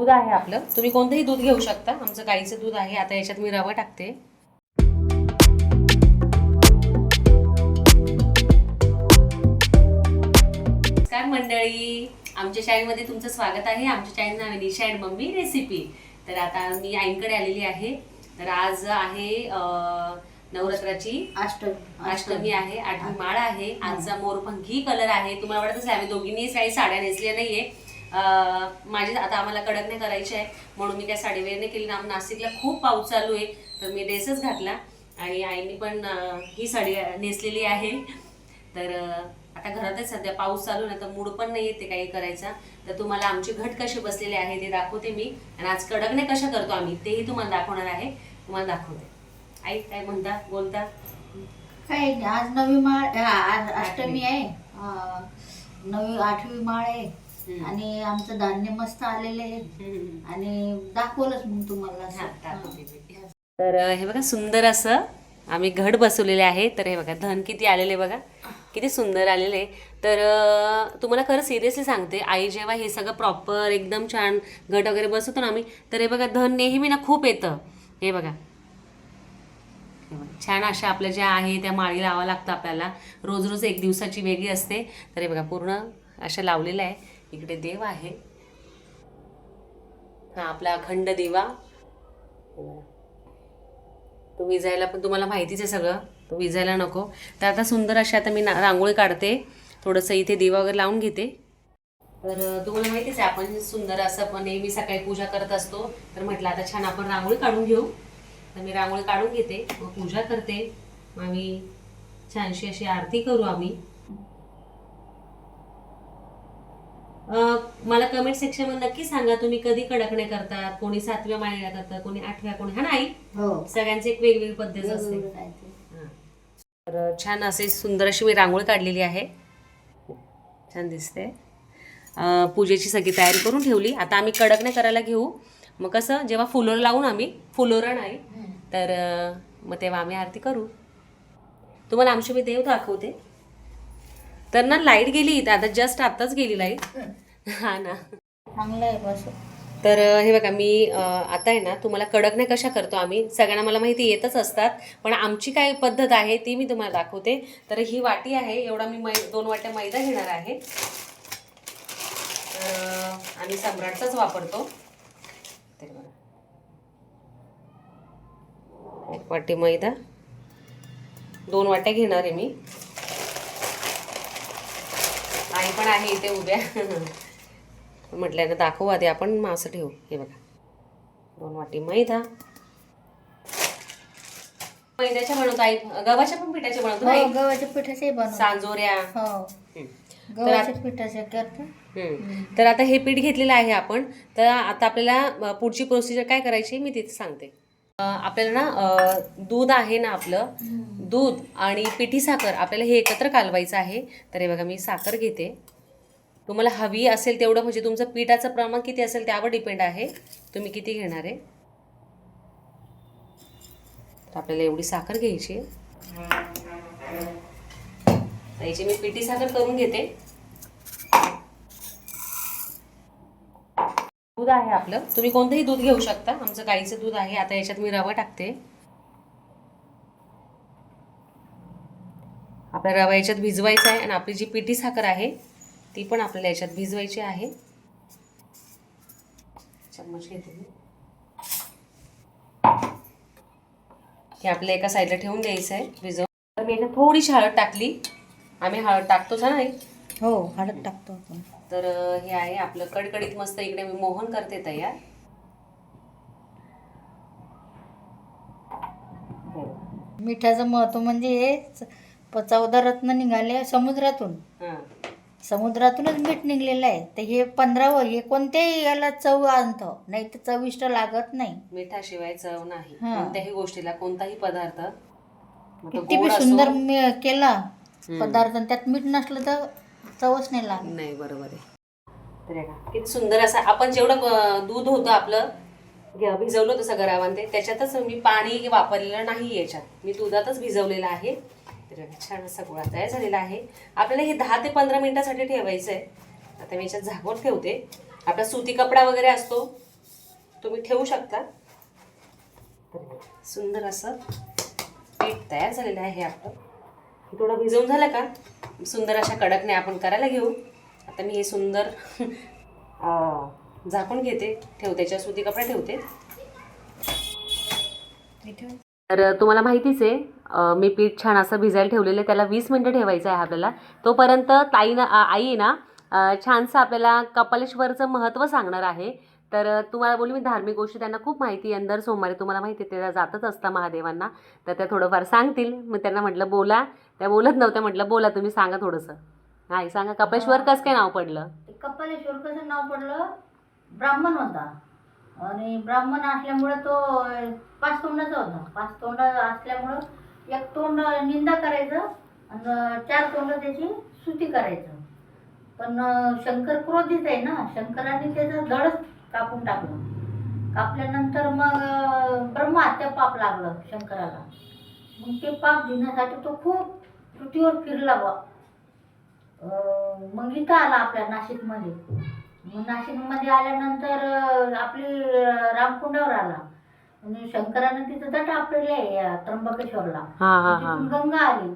दूध आहे आपलं. तुम्ही कोणतंही दूध घेऊ शकता. आमचं गाईचं दूध आहे. आता याच्यात मी रवा टाकते. नमस्कार मंडळी. आमच्या चॅनलमध्ये तुमचं स्वागत आहे. आमच्या चॅनल नाव आहे निशा अँड मम्मी रेसिपी तर आता मी आईंकडे आलेली आहे. तर आज आहे नवरात्राची अष्टमी. अष्टमी आहे. आठवी माळ आहे. आजचा मोरपंखी कलर आहे. तुम्हाला वाटत असेल आम्ही दोघींनी काही साड्या नेसल्या नाहीये. माझी आता आम्हाला कडक नाही करायची आहे. म्हणून मी काय साडी वेअर नाही केली. ना नाशिकला खूप पाऊस चालू आहे. तर मी ड्रेसच घातला. आणि आईने पण ही साडी नेसलेली आहे. तर आता घरातच सध्या. पाऊस चालू आहे. ना तर मूड पण नाही येते काही करायचा. तर तुम्हाला आमचे घट कसे बसलेले आहे ते दाखवते मी. आणि आज कडकने कशा करतो आम्ही तेही तुम्हाला दाखवणार आहे. तुम्हाला दाखवते. आई काय म्हणता बोलता? काय नाही, आज नवी माळ आज अष्टमी आहे. नवी आठवी माळ आहे. आणि आमचं धान्य मस्त आलेले आहे. आणि दाखवलंच मग तुम्हाला. तर हे बघा सुंदर असं आम्ही घट बसवलेले आहे. तर हे बघा धन किती आलेले बघा. किती सुंदर आलेले तर तुम्हाला खरं सिरियसली सांगते आई जेव्हा हे सगळं प्रॉपर एकदम छान घट वगैरे बसवतो ना आम्ही तर हे बघा धन नेहमी ना खूप येतं. हे बघा. हे बघा. छान अशा आपल्या ज्या आहे त्या माळी लावा लागतं आपल्याला. रोज रोज एक दिवसाची वेगळी असते. तर हे बघा पूर्ण अशा लावलेलं आहे. इकडे देव आहे. हा आपला अखंड दिवा. हो. तो विजायला पण तुम्हाला माहितीच आहे सगळं. तो विजायला नको. तर आता सुंदर अशी आता मी रांगोळी काढते. थोडंसं इथे दिवा वगैरे लावून घेते. तर तुम्हाला माहितीच आहे आपण सुंदर असं पण नेहमी सकाळी पूजा करत असतो. तर म्हटलं आता छान आपण रांगोळी काढून घेऊ. तर मी रांगोळी काढून घेते. मग पूजा करते. मग आम्ही छानशी अशी आरती करू आम्ही अं, मला कमेंट सेक्शनमध्ये नक्की सांगा तुम्ही कधी कडकणे करतात? कोणी सातव्या माळ्याला करतात कोणी आठव्या कोणी हा नाही? हो. सगळ्यांची एक वेगवेगळी पद्धत असते. तर छान असे सुंदर अशी मी रांगोळी काढलेली आहे. छान दिसते. पूजेची सगळी तयारी करून ठेवली. आता आम्ही कडक नाही करायला घेऊ. मग कसं जेव्हा फुलोर लावून आम्ही फुलोरा नाही. तर मग तेव्हा आम्ही आरती करू. तुम्हाला आमचे मी देव दाखवते. तर ना लाइट गेली इथं. आता जस्ट आत्ताच गेली लाइट हा ना. चांगलं आहे बस. तर हे बघा मी आता आहे ना तुम्हाला कडक नाही कशा करतो आम्ही. सगळ्यांना मला माहिती येतच असतात. पण आमची काय पद्धत आहे ती मी तुम्हाला दाखवते. तर ही वाटी आहे एवढा मी मै दोन वाट्या मैदा घेणार आहे. तर आम्ही सम्राटचाच वापरतो. तर बघा. एक वाटी मैदा. दोन वाट्या घेणार आहे मी. आई पण आहे इथे उभ्या. म्हटल्यानं दाखवू आधी आपण मग असं ठेवू. हे बघा. दोन वाटी मैदा. मैद्याच्या बनवतो आई गव्हाच्या पण पिठाच्या बनवतो हो आई? गव्हाच्या पिठाचे बनव सांजोऱ्या. हो. गव्हाच्या पिठाचे करतो. हम्म. तर आता हे पीठ घेतलेलं आहे आपण. तर आता आपल्याला अ, पुढची प्रोसिजर काय करायची मी तिथे सांगते. आपल्याला ना दूध आहे ना आपलं. दूध आणि पिठी साखर आपल्याला हे एकत्र कालवायचं आहे. तर हे बघा मी साखर घेते. तुम्हाला हवी असेल तेवढं म्हणजे तुमचं पिठाचं प्रमाण किती असेल त्यावर डिपेंड आहे. तुम्ही किती घेणार आहे? तर आपल्याला एवढी साखर घ्यायची याची मी पिठी साखर करून घेते. दूध आहे आपलं. तुम्ही कोणतंही दूध घेऊ शकता. आमचं गाईचं दूध आहे. आता याच्यात मी रवा टाकते. आपल्या रवा याच्यात भिजवायचा आहे आणि आपली जी पिठी साखर आहे ती पण आपल्याला याच्यात भिजवायची आहे. चम्मच घेते मी हे आपल्या एका साईडला ठेवून द्यायचं आहे भिजव. तर मी याच्यात थोडीशी हळद टाकली. आम्ही हळद टाकतोच ना नाही. हो हळद टाकतो आपण. तर हे आहे आपलं कडकडीत मस्त इकडे मी मोहन करते तयार. हो. मिठाचं महत्त्व म्हणजे हे च- प- चौदा रत्न निघाले समुद्रातून. हां. समुद्रातूनच मीठ निघलेलं आहे. तर हे पंधरावं हे कोणत्याही याला चव आणतं. नाही तर चविष्ट लागत नाही. मिठाशिवाय चव नाही. हां. कोणत्याही गोष्टीला कोणताही पदार्थ. मग तो किती गोड बी असो- सुंदर मी केला हम्म. पदार्थ आणि त्यात मीठ नसलं तर चवच नाही लागत. नाही बरोबर आहे. तर हे का किती सुंदर असं आपण जेवढं अ, दूध होतं आपलं घे- भिजवलं होतं सगळं रावान ते त्याच्यातच मी पाणी वापरलेलं नाही याच्यात. मी दुधातच भिजवलेलं आहे. तर हे बघा, छान असा गोळा तयार झालेला आहे. आपल्याला हे दहा ते पंधरा मिनिटासाठी ठेवायचं आहे आता मी याच्यात झाकून ठेवते. आपला सुती कपडा वगैरे असतो तुम्ही ठेवू शकता. सुंदर असं पीठ तयार झालेलं आहे हे आपलं. हे थोडं भिजवून झालं का? सुंदर अशा कडकने आपण करायला घेऊ. आता मी हे सुंदर झाकून घेते. ठेवते त्याच्या सुती कपडे ठेवते. तर तुम्हाला माहितीच आहे मी पीठ छान असं भिजायला ठेवलेलं आहे. त्याला वीस मिनटं ठेवायचं आहे आपल्याला. तोपर्यंत ताई ना आई आहे ना छानसं आपल्याला कपालेश्वरचं महत्त्व सांगणार आहे. तर तुम्हाला बोलू मी धार्मिक गोष्टी त्यांना खूप माहिती आहे. दर सोमवारी तुम्हाला माहिती आहे त्या जातच असता महादेवांना. तर त्या थोडंफार सांगतील. मग त्यांना म्हटलं बोला. त्या बोलत नव्हत्या म्हटलं बोला तुम्ही सांगा थोडंसं. नाही सांगा. कपेश्वर कसं काय नाव पडलं? ते कपालेश्वर कसं नाव पडलं? ब्राह्मण होता. आणि ब्राह्मण असल्यामुळे तो पाच तोंडाचा होता. पाच तोंड असल्यामुळं एक तोंड निंदा करायचं आणि चार तोंड त्याची स्तुती करायचं. पण शंकर क्रोधित आहे ना? शंकराने त्याचं धडच कापून टाकलं. कापल्यानंतर मग ब्रह्महत्या पाप लागलं शंकराला. मग ते पाप घेण्यासाठी तो खूप पृथ्वीवर फिरला बा मग इथं आला आपल्या नाशिकमध्ये. मग नाशिकमध्ये आल्यानंतर आपली रामकुंडावर आला. आणि शंकरानं तिथं दट आपलेले या त्र्यंबकेश्वरला. तिथून गंगा आली.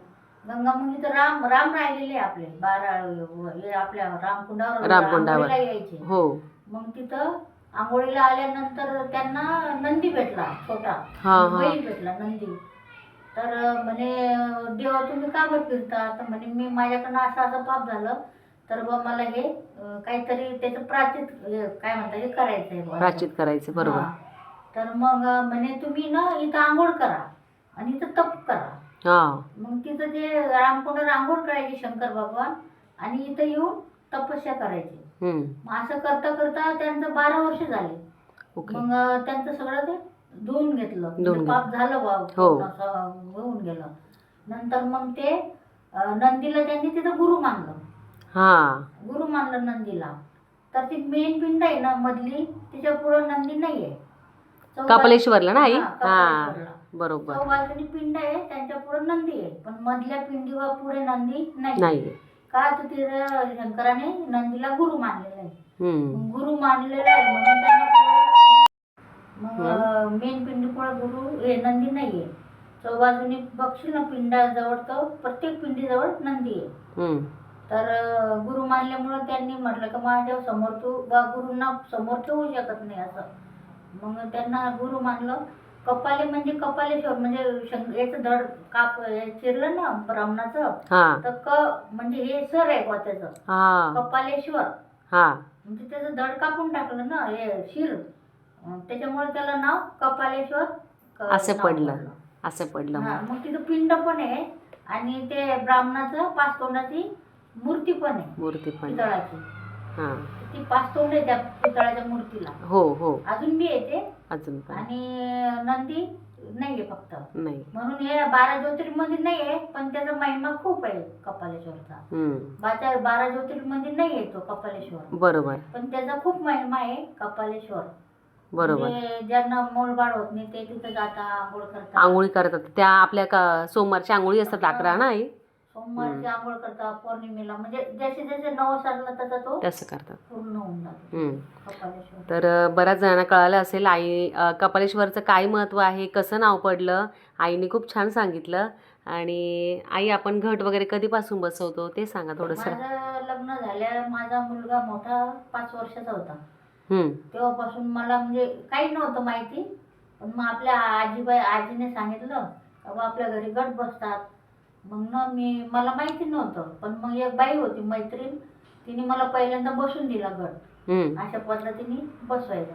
गंगा मग इथं राम राम राहिलेले आपले. बारा हे आपल्या रामकुंडावर रामकुंडावर. यायचे. हो. मग तिथं आंघोळीला आल्यानंतर त्यांना नंदी भेटला छोटा हा, हा. बैल भेटला नंदी तर म्हणे देवा तुम्ही का बरं फिरता तर म्हणे मी माझ्याकडनं असं असं पाप झालं तर बा मला हे अं, काहीतरी त्याचं प्राचित हे काय म्हणतात हे करायचं आहे बुवा. प्राचित करायचं बरोबर हा. तर मग अं, म्हणे तुम्ही ना इथं आंघोळ करा आणि इथं तप करा हां मग तिथं ते रामकुंडावर आंघोळ करायचे शंकर भगवान आणि इथं येऊन तपस्या करायची. मग असं करता करता त्यांचं बारा वर्ष झाले. ओके. मग त्यांचं सगळं ते धुवून घेतलं. धुवून म्हणजे पाप झालं बा हो. पूर्ण असं होऊन गेलं. नंतर मग ते अं, नंदीला त्यांनी तिथं गुरु मानलं. हां. गुरु मानलं नंदीला. तर ती मेन पिंड आहे ना मधली तिच्या पुढं नंदी नाहीये. कपालेश्वरला ना आई? हा, हां कपालेश्वरला. बरोबर. चौबाजूनी पिंड आहे त्यांच्या पुढे नंदी आहे. पण मधल्या पिंडीवर पुढे नंदी नाही नाही का तर तिथं शंकराने नंदीला गुरु मानलेला आहे. हम्म. गुरु मानलेला आहे म्हणून त्यांना पुढे- मग मेन पिंडी पुढे गुरु हे नंदी नाहीये. चौबाजूनी बघशील ना पिंडाजवळ तर प्रत्येक पिंडीजवळ नंदी आहे. हम्म. तर अं, गुरु मानल्यामुळं त्यांनी म्हटलं की माझ्यासमोर तू बा गुरुंना समोर ठेवू शकत नाही असं. मग त्यांना गुरु मानलं. कपाले म्हणजे कपालेश्वर म्हणजे शंक याचं धड काप हे चिरलं ना ब्राह्मणाचं हां. तर क म्हणजे हे सर आहे बा त्याचं. हां. कपालेश्वर. हां. म्हणजे त्याचं धड कापून टाकलं ना हे शिर. अं, त्याच्यामुळे त्याला नाव कपालेश्वर क- असं नाव पडलं. असं पडलं हा, मग. मग तिथं पिंड पण आहे आणि ते ब्राह्मणाचं पाच तोंडाची मूर्ती पण आहे. मूर्ती पण पितळाची. हां. ती पाच तोंड आहे त्या पितळाच्या मूर्तीला. हो हो. अजून बी येते. अजून पण. आणि नंदी नाहीये फक्त. नाही. म्हणून हे बारा ज्योतिर्मंदिर नाहीये पण त्याचा महिमा खूप आहे कपालेश्वरचा. हम्म. बारा बारा ज्योतिर्मंदिर नाही आहे तो कपालेश्वर. बरोबर. पण त्याचा खूप महिमा आहे कपालेश्वर. बरोबर. म्हणजे ज्यांना मूलबाळ होत नाही ते तिथं जाता आंघोळ करतात आंघोळी करतात. त्या आपल्या का सोमवारच्या आंघोळी असतात अकरा ना आई? सोमवारची आंघोळ करतात पौर्णिमेला. म्हणजे जसे जसे नवस आणला तसा तो तसं करतात. पूर्ण होऊन जातो. हम्म. कपालेश्वर. तर बऱ्याच जणांना कळालं असेल आई अ, कपालेश्वरचं काय महत्त्व आहे कसं नाव पडलं आईने खूप छान सांगितलं. आणि आई आपण घट वगैरे कधीपासून बसवतो ते सांगा थोडंसं. माझं लग्न झाल्या माझा मुलगा मोठा पाच वर्षाचा होता. तेव्हापासून मला म्हणजे काही नव्हतं माहिती पण मग आपल्या आजीबाई आजीने सांगितलं का बा आपल्या घरी गट बसतात मग ना मी मला माहिती नव्हतं पण मग एक बाई होती मैत्रीण तिने मला पहिल्यांदा बसून दिला गट हम्म. अशा पद्धतीने बसवायचा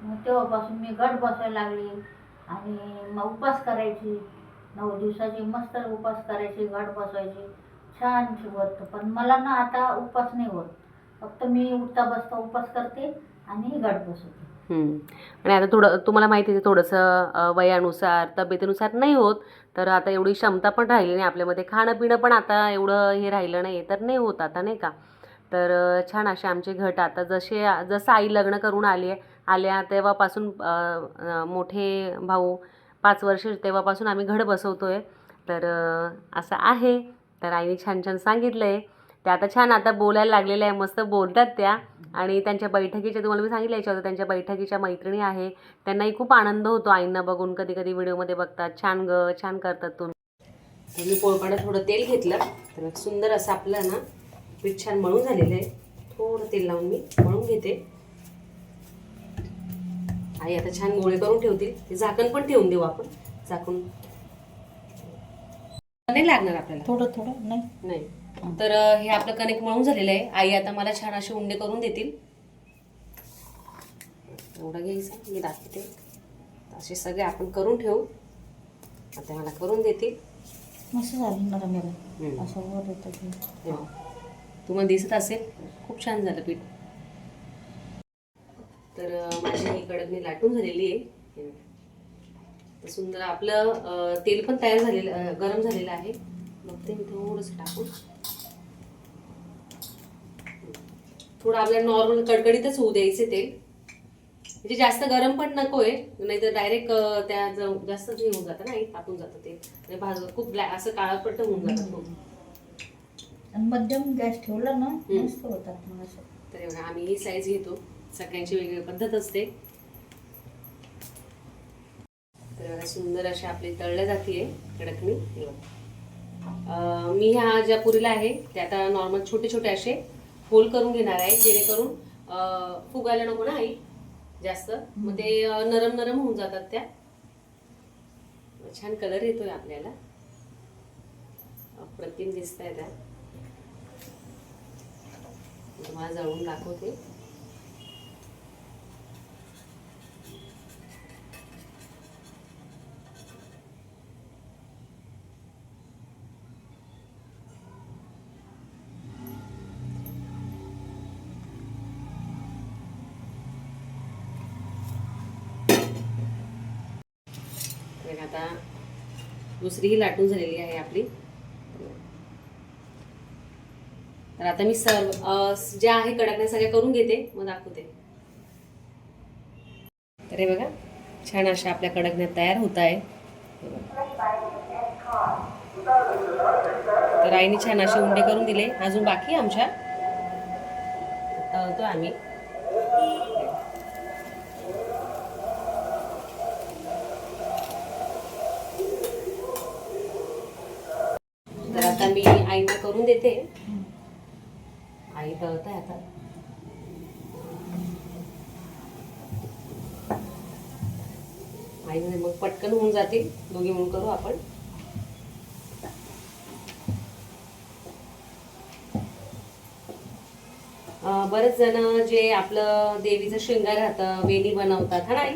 मग तेव्हापासून मी गट बसवायला लागली आणि मग उपास करायची. नऊ दिवसाची मस्त उपास करायची गट बसवायची. छान होत पण मला ना आता उपास नाही होत. फक्त मी उठता बसता उपास करते आणि गट बसवते. आणि आता थोडं तुम्हाला माहिती आहे थोडंसं वयानुसार तब्येतीनुसार नाही होत तर आता एवढी क्षमता पण राहिली नाही आपल्यामध्ये. खाणं पिणं पण आता एवढं हे राहिलं नाही तर नाही होत आता नाही का? तर छान असे आमचे घट आता जसे जसं आई लग्न करून आली आहे आल्या तेव्हापासून मोठे भाऊ पाच वर्ष तेव्हापासून आम्ही घड बसवतो आहे तर असं आहे. तर आईने छान छान सांगितलं आहे त्या आता छान आता बोलायला लागलेल्या आहे मस्त बोलतात त्या. आणि त्यांच्या बैठकीच्या तुम्हाला मी सांगितलं याच्यावर त्यांच्या बैठकीच्या मैत्रिणी आहे. त्यांनाही खूप आनंद होतो आईंना बघून कधी कधी व्हिडिओमध्ये बघतात छान ग छान करतात तुम्ही तर मी पोळपाण्यात थोडं तेल घेतलं तर सुंदर असं आपलं ना पीठ छान मळून झालेलं आहे. थोडं तेल लावून मी मळून घेते. आई आता छान गोळे करून ठेवतील. ते झाकण पण ठेवून देऊ आपण. झाकून. नाही लागणार आपल्याला? थोडं थोडं नाही. नाही. तर हे आपलं कणिक मळून झालेलं आहे. आई आता मला छान असे उंडे करून देतील. एवढं घ्यायचं मी दाखवते. असे सगळे आपण करून ठेवू. आता मला करून देतील. मस्त झालं. असं. हे. तुम्हाला दिसत असेल. खूप छान झालं पीठ. तर माझी ही कडकणी लाटून झालेली आहे. सुंदर आपलं तेल पण तयार झालेलं गरम झालेलं आहे. बघते मी थोडंसं टाकून. थोडं आपल्याला नॉर्मल कडकडीतच होऊ द्यायचे तेल म्हणजे जास्त गरम पण नकोय नाहीतर डायरेक्ट त्या जास्त हे होऊन जातं ना आई, तापून जातं ते. आणि भाज खूप असं काळपट होऊन जातं खूप. मध्यम गॅस ठेवला ना. मस्त होतात तर बघा आम्ही ही साईज घेतो. सगळ्यांची वेगळी पद्धत असते. तर बघा सुंदर अशी आपली तळल्या जाते कडकणी. मी ह्या ज्या पुरीला आहे त्या आता नॉर्मल छोटे छोटे असे होल करून घेणार आहे जेणेकरून फुगायला नको ना आई जास्त. मग ते नरम नरम होऊन जातात त्या. छान कलर येतोय आपल्याला. अप्रतिम दिसत आहे त्या तुम्हाला जळून दाखवते. आता आता दुसरीही लाटून झालेली आहे आपली. तर आता मी सर्व ज्या आहे कडकण्या सगळ्या करून घेते मग दाखवते. तर हे बघा छान अशा आपल्या कडकण्या तयार होत आहे. तर आईने छान असे उंडे करून दिले. अजून बाकी आमच्या? तळतो आम्ही तर आता मी आईला करून देते. आई तळत आहे आता. आई मग पटकन होऊन जातील. दोघी म्हणून करू आपण. बरेच जण जे आपलं देवीचं शृंगार राहतं वेणी बनवतात हा ना आई.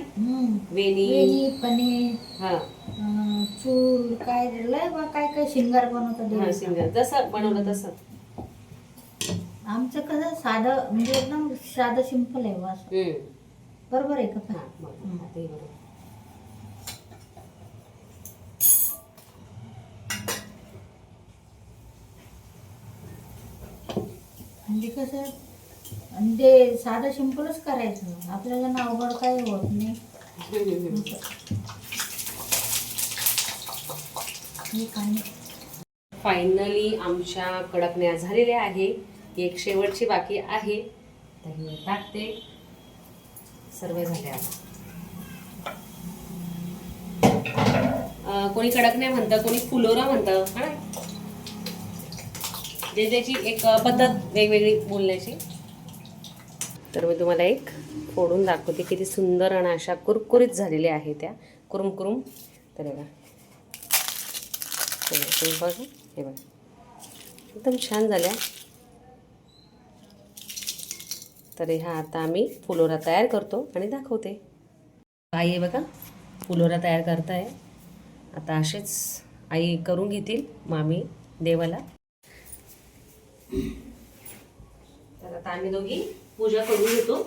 वेणी पनीर. हा. चूल काय लय बा काय काय शिंगार बनवतात हा देवीचा. शृंगार. जसं बनवलं तसं. आमचं कसं साधं म्हणजे एकदम साधं सिंपल आहे बा असं. हम्म. बरोबर आहे का हा. आता हे. म्हणजे कसं आणि ते साधं सिंपलच करायचं. आपल्याला ना अवघड काही होत नाही. फायनली आमच्या कडकण्या झालेल्या आहे. एक शेवटची बाकी आहे. तर टाकते सर्व झाल्या कोणी कडकण्या म्हणतं कोणी फुलोरा म्हणतं हा? जे त्याची एक पद्धत वेगवेगळी बोलण्याची. तर मी तुम्हाला एक फोडून दाखवते किती सुंदर आणि अशा कुरकुरीत झालेल्या आहे त्या. कुरुम कुरुम. तर बघा, तुम्ही बघा हे बघा. एकदम छान झाल्या. तर ह्या आता आम्ही फुलोरा तयार करतो आणि दाखवते. आई आहे बघा फुलोरा तयार करताय. आता असेच आई करून घेतील मामी देवाला. तर आता आम्ही दोघी पूजा करून घेतो.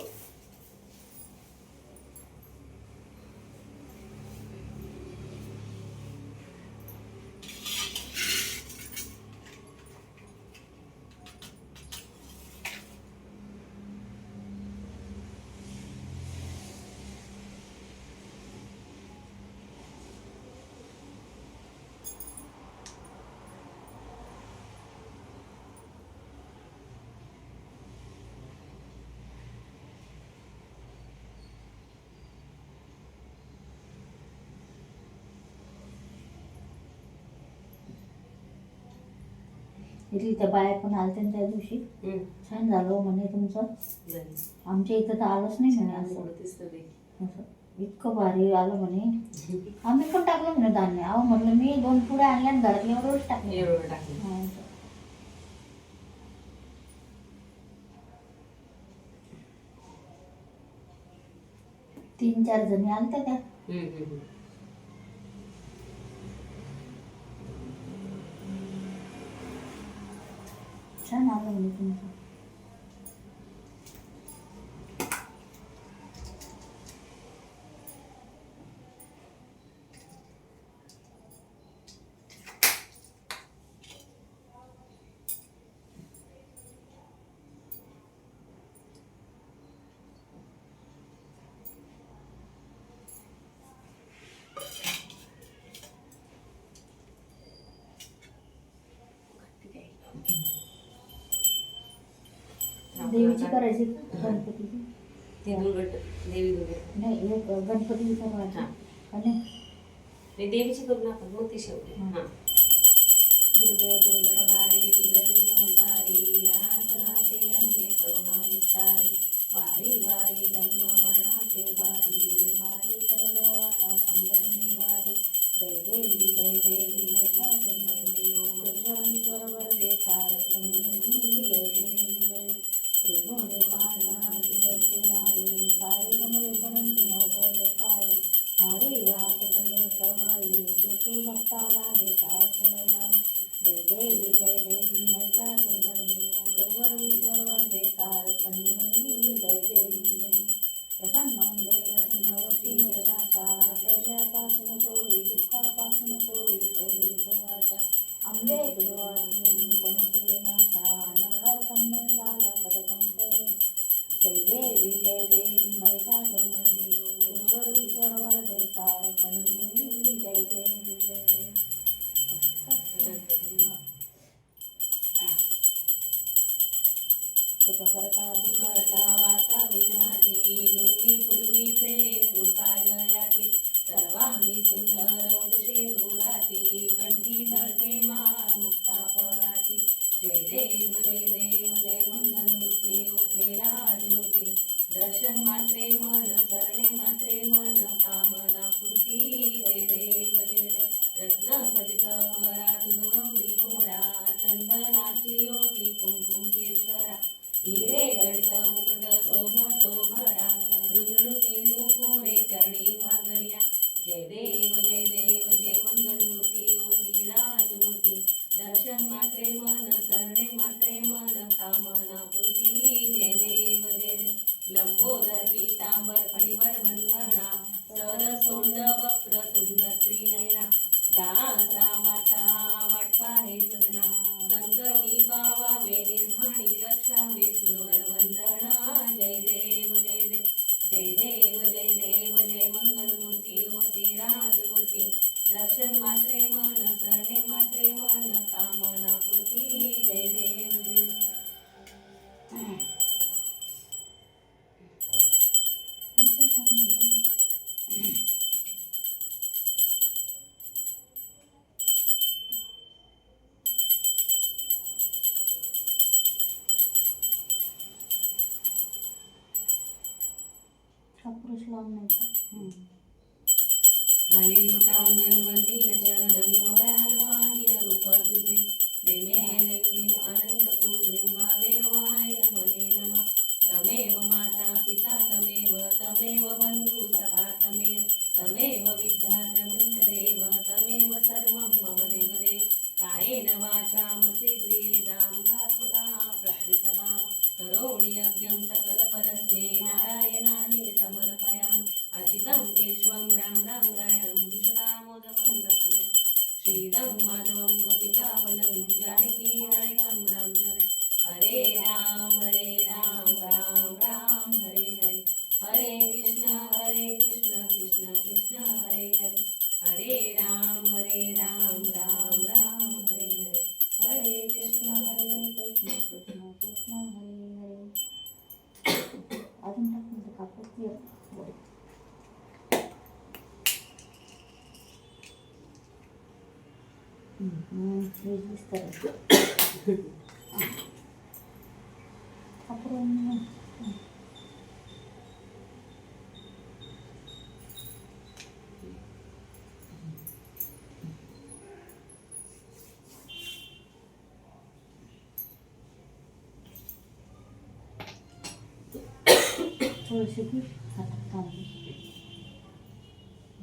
इथली त्या बाया पण आलत्या ना त्या दिवशी. छान झालं हो म्हणे तुमचं. आमच्या इथं तर आलंच नाही म्हणे असं. इतकं भारी आलं म्हणे. आम्ही पण टाकलं म्हणे धान्य. अहो म्हटलं मी दोन पुढे आणल्या आणि घरातले एवढंच टाकले. एवढं टाकलं. तीन चार जणी आलत्या त्या. हम्म, हम्म, हम्म. छान आलं म्हणे तुमचं देवीची करायची गणपतीची? ती देवी नाही एक गणपतीची करायची. आणि नाही, देवीची करू ना आपण मग ती शेवटी. हं. दुर्गा दुर्गा वारी तुझी संसारी अनाथनाथे अंबे करुणा विस्तारी. वारी वारी जन्म ईश्वर वरदे कार संजीवनी जय देवी जय सुख करता दोन्ही पूर्वी प्रेम कृपा सर्वांगी सुंदर शेंदुराची कंठी धडके मार मुक्ता फळाची जय देव जय देव जय मंगलमूर्ती ओठे राजमूर्ती दर्शन मात्रे मन मात्रे मन कामना पूर्ती जय देव रत्न खचित परा तुझ कोरा चंदनाची कुंकुम केशरा हिरे गडित मुकुट भरा चरणी घागरिया जय देव प्रकृतभाव करोमि यज्ञं सकल परस्मे नारायणानि समर्पयामि अचितं केशवं राम राम रायणं भुजरामोदमं गतिवे श्रीरं माधवं गोपिकावलं आपण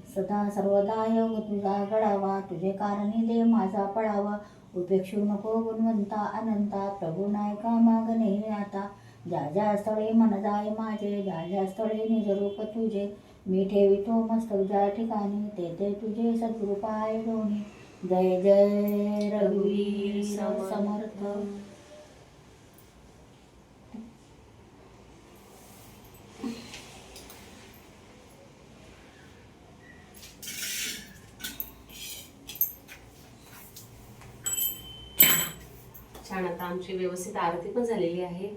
सदा सर्वदा योग तुझा घडावा तुझे कारणी दे माझा पडावा उपेक्षू नको गुणवंता अनंता प्रभू नायका मागणे आता. ज्या ज्या स्थळे मन जाय माझे ज्या ज्या स्थळे निज रूप तुझे. मी ठेवितो मस्तक ज्या ठिकाणी ते ते तुझे सद्गुरु आहे दोन्ही जय जय रघुवीर समर्थ. छान. आता आमची व्यवस्थित आरती पण झालेली आहे.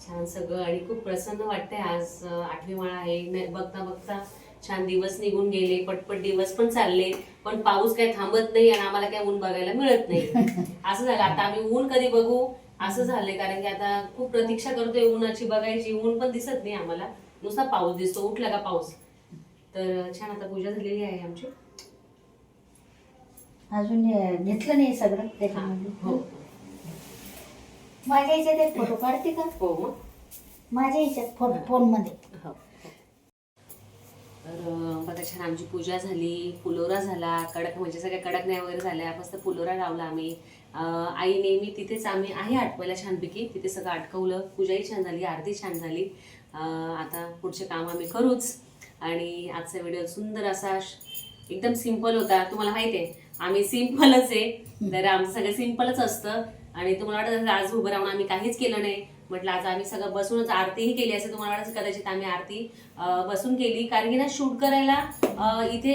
छान सगळं आणि खूप प्रसन्न वाटतंय आज आठवी माळा आहे. बघता बघता छान दिवस निघून गेले. पटपट दिवस पण चालले. पण पाऊस काही थांबत नाही आणि आम्हाला काही ऊन बघायला मिळत नाही. असं झालं. आता आम्ही ऊन कधी बघू? असं झालंय. कारण की आता खूप प्रतीक्षा करतोय उन्हाची बघायची. ऊन पण दिसत नाही आम्हाला. नुसता पाऊस दिसतो. उठला का पाऊस? तर छान आता पूजा झालेली आहे आमची. अजून हे घेतलं नाही सगळं हा, त्याच्यामध्ये. हो. माझ्या ह्याच्यात एक फोटो काढते का? हो मग. माझ्या ह्याच्यात फोन फोनमध्ये. हो तर अं, बघा छान आमची पूजा झाली फुलोरा झाला कडक म्हणजे सगळ्या कडक नाही वगैरे झाल्या मस्त फुलोरा लावला आम्ही. आई नेहमी तिथेच आम्ही आहे आटवायला छानपैकी तिथे सगळं अटकवलं. पूजाही छान झाली आरती छान झाली. आता पुढचे काम आम्ही करूच. आणि आजचा व्हिडिओ सुंदर असा एकदम सिंपल होता. तुम्हाला माहिती आहे आम्ही सिम्पलच आहे. तर आमचं सगळं सिम्पलच असतं. आणि तुम्हाला वाटत आज उभं राहून आम्ही काहीच केलं नाही. म्हटलं आज आम्ही सगळं बसूनच आरतीही केली असं तुम्हाला वाटत कदाचित आम्ही आरती बसून केली. कारण की ना शूट करायला इथे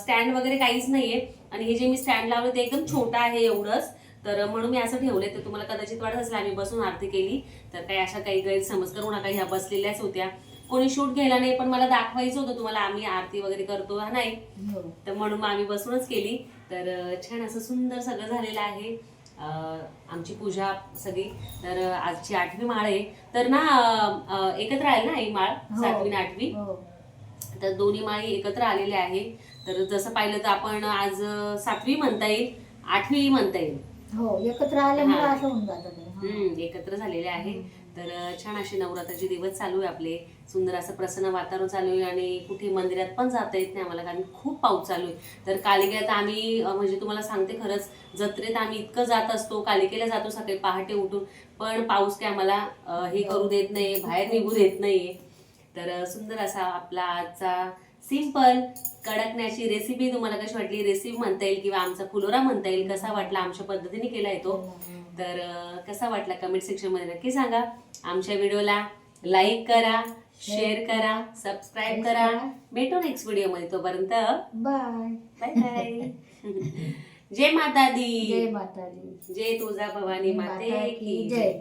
स्टँड वगैरे काहीच नाहीये. आणि हे जे मी स्टँड लावलं ते एकदम छोटं आहे एवढंच. तर म्हणून मी असं ठेवलंय. तर तुम्हाला कदाचित वाटत असेल आम्ही बसून आरती केली. तर काही अशा काही गैरसमज करू नका. ह्या बसलेल्याच होत्या. कोणी शूट घ्यायला नाही पण मला दाखवायचं होतं तुम्हाला आम्ही आरती वगैरे करतो हा नाही? हो. तर म्हणून मग आम्ही बसूनच केली. तर छान असं सुंदर सगळं झालेलं आहे. आमची पूजा सगळी. तर आजची आठवी माळ आहे. तर ना एकत्र आहे ना ही माळ? हो. सातवी आणि आठवी? हो. तर दोन्ही माळी एकत्र आलेल्या आहे. तर जसं पाहिलं तर आपण आज सातवी म्हणता येईल आठवी म्हणता येईल. हो एकत्र आल्यामुळे. असं होऊन जातं एकत्र झालेले आहे. तर छान असे नवरात्राचे दिवस चालू आहे आपले. सुंदर असं प्रसन्न वातावरण चालू आहे आणि कुठे मंदिरात पण जाता येत नाही आम्हाला कारण खूप पाऊस चालू आहे. तर कालिकेत आम्ही म्हणजे तुम्हाला सांगते खरंच जत्रेत आम्ही इतकं जात असतो कालिकेला जातो सकाळी पहाटे उठून पण पाऊस काय आम्हाला हे करू देत नाही बाहेर निघू देत नाहीये. तर सुंदर असा आपला आजचा सिंपल कडकण्याची रेसिपी तुम्हाला कशी वाटली? रेसिपी म्हणता येईल किंवा आमचा फुलोरा म्हणता येईल कसा वाटला? आमच्या पद्धतीने केला येतो तर कसा वाटला कमेंट सेक्शनमध्ये नक्की सांगा. आमच्या व्हिडिओला लाईक करा शेअर करा सबस्क्राईब करा. भेटू नेक्स्ट व्हिडिओमध्ये तोपर्यंत. बाय बाय बाय जय माता दी. जय माता दी. जय तुळजा भवानी माते की जय.